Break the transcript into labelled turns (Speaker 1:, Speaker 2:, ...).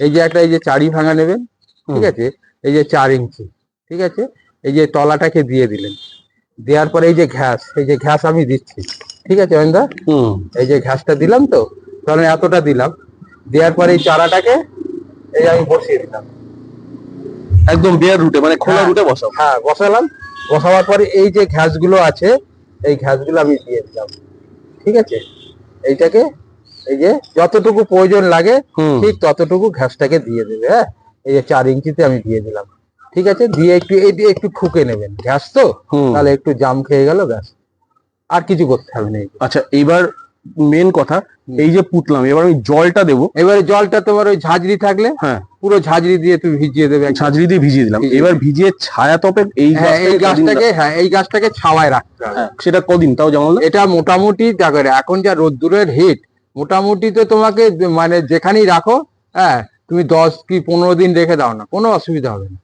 Speaker 1: এই যে একটা এই যে চারি ভাঙা নেবেন ঠিক আছে? এই যে চার ইঞ্চি ঠিক আছে? এই যে তলাটাকে দিয়ে দিলেন। দেওয়ার পরে এই যে ঘ্যাস এই যে ঘ্যাস আমি দিচ্ছি ঠিক আছে অয়নদা
Speaker 2: হুম।
Speaker 1: এই যে ঘাসটা দিলাম তো তাহলে এতটা দিলাম। দেওয়ার পরে এই চারাটাকে এই আমি বসিয়ে দিলাম।
Speaker 2: একদম বেয়ার রুটে মানে খোলা
Speaker 1: হ্যাঁ।
Speaker 2: রুটে বসাও।
Speaker 1: হ্যাঁ বসালাম। বসাবার পরে এই যে ঘাসগুলো আছে এই ঘাসগুলো আমি দিয়ে দিলাম। ঠিক আছে? এইটাকে এই যে যতটুকু প্রয়োজন লাগে ঠিক ততটুকু ঘাসটাকে দিয়ে দেবে হ্যাঁ? এই যে চার ইঞ্চিতে আমি দিয়ে দিলাম। ঠিক আছে? দিয়ে একটু এই দিয়ে একটু ঠুকে নেবেন। ঘাস তো? তাহলে একটু জাম খেয়ে গেল ব্যাস। আর কিছু করতে হবে না।
Speaker 2: আচ্ছা এইবার মেন কথা এই যে পুতলাম এবার আমি জলটা দেবো।
Speaker 1: এবারে জলটা তোমার ওই ঝাঁঝরি থাকলে
Speaker 2: হ্যাঁ।
Speaker 1: পুরো ঝাঁঝরি দিয়ে তুমি ভিজিয়ে দেবে।
Speaker 2: ছাঁচড়ি দিয়ে ভিজিয়ে দিলাম। এবার ভিজিয়ে ছায়া তপে এই
Speaker 1: হ্যাঁ এই গাছটাকে হ্যাঁ এই গাছটাকে ছাওয়ায় রাখতে হবে।
Speaker 2: হ্যাঁ, সেটা কদিন? তাও যেমন
Speaker 1: এটা মোটামুটি দেখো এখন যা রোদ্দুরের হিট মোটামুটি তো তোমাকে মানে যেখানেই রাখো হ্যাঁ তুমি দশ কি পনেরো দিন রেখে দাও না, কোনো অসুবিধা হবে না।